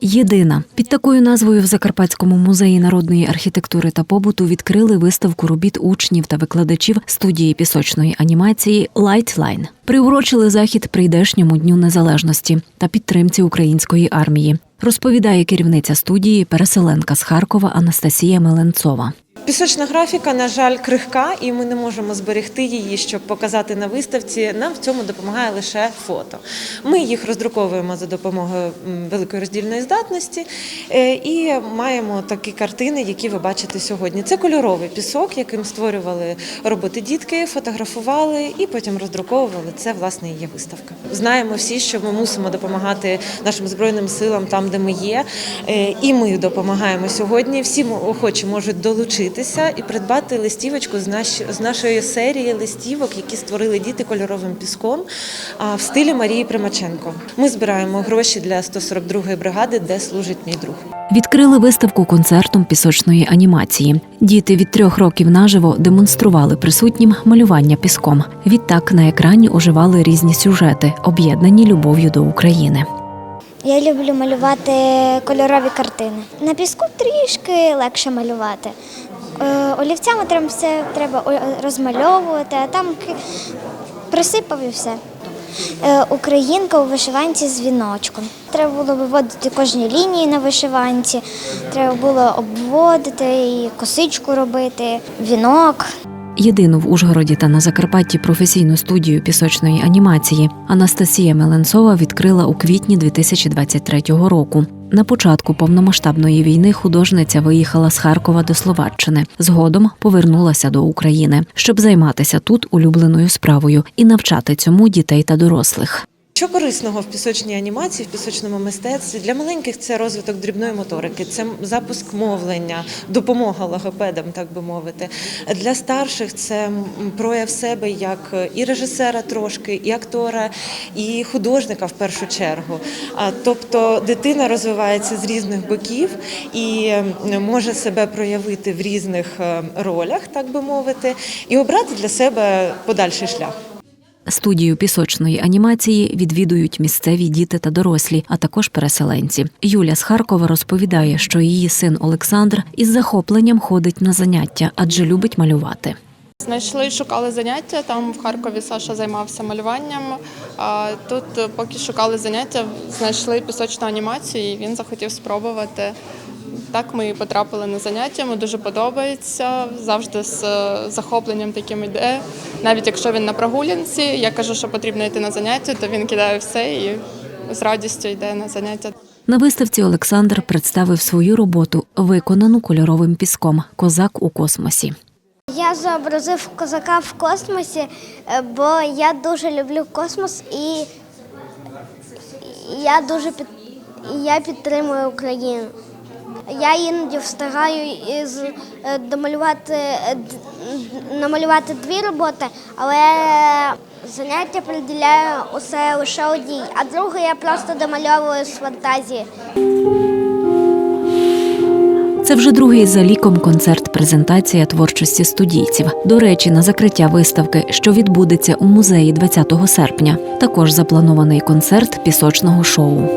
Єдина під такою назвою в Закарпатському музеї народної архітектури та побуту відкрили виставку робіт учнів та викладачів студії пісочної анімації Лайтлайн. Приурочили захід прийдешньому дню незалежності та підтримці української армії. Розповідає керівниця студії переселенка з Харкова Анастасія Меленцова. Пісочна графіка, на жаль, крихка, і ми не можемо зберегти її, щоб показати на виставці. Нам в цьому допомагає лише фото. Ми їх роздруковуємо за допомогою великої роздільної здатності е, і маємо такі картини, які ви бачите сьогодні. Це кольоровий пісок, яким створювали роботи дітки, фотографували і потім роздруковували. Це власне і є виставка. Знаємо всі, що ми мусимо допомагати нашим збройним силам там, де ми є. Е, І ми допомагаємо сьогодні. Всі охочі можуть долучитися і придбати листівочку з, наш, з нашої серії листівок, які створили діти кольоровим піском а, в стилі Марії Примаченко. Ми збираємо гроші для 142-ї бригади, де служить мій друг. Відкрили виставку концертом пісочної анімації. Діти від трьох років наживо демонстрували присутнім малювання піском. Відтак на екрані оживали різні сюжети, об'єднані любов'ю до України. Я люблю малювати кольорові картини. На піску трішки легше малювати. Е, Олівцями треба все треба розмальовувати, а там присипав і все. Е, Українка у вишиванці з віночком. Треба було виводити кожні лінії на вишиванці, треба було обводити і косичку робити, вінок. Єдину в Ужгороді та на Закарпатті професійну студію пісочної анімації Анастасія Меленцова відкрила у квітні 2023 року. На початку повномасштабної війни художниця виїхала з Харкова до Словаччини. Згодом повернулася до України, щоб займатися тут улюбленою справою і навчати цьому дітей та дорослих. Що корисного в пісочній анімації, в пісочному мистецтві для маленьких це розвиток дрібної моторики, це запуск мовлення, допомога логопедам, так би мовити. Для старших це прояв себе як і режисера трошки, і актора, і художника в першу чергу. Тобто дитина розвивається з різних боків і може себе проявити в різних е, ролях, так би мовити, і обрати для себе подальший шлях. Студію пісочної анімації відвідують місцеві діти та дорослі, а також переселенці. Юля з Харкова розповідає, що її син Олександр із захопленням ходить на заняття, адже любить малювати. Знайшли, шукали заняття. Там в Харкові Саша займався малюванням. А тут, поки шукали заняття, знайшли пісочну анімацію, і він захотів спробувати. Так ми і потрапили на заняття. Йому дуже подобається. Завжди з е, захопленням таким іде. Навіть якщо він на прогулянці, я кажу, що потрібно йти на заняття, то він кидає все і з радістю йде на заняття. На виставці Олександр представив свою роботу, виконану кольоровим піском Козак у космосі. Я зобразив козака в космосі, е, бо я дуже люблю космос і я дуже під... я підтримую Україну. Я іноді встигаю із е, домалювати е, намалювати дві роботи, але заняття приділяю усе лише одній, а друге я просто домальовую з фантазії. Це вже другий за ліком концерт-презентація творчості студійців. До речі, на закриття виставки, що відбудеться у музеї 20 серпня, також запланований концерт пісочного шоу.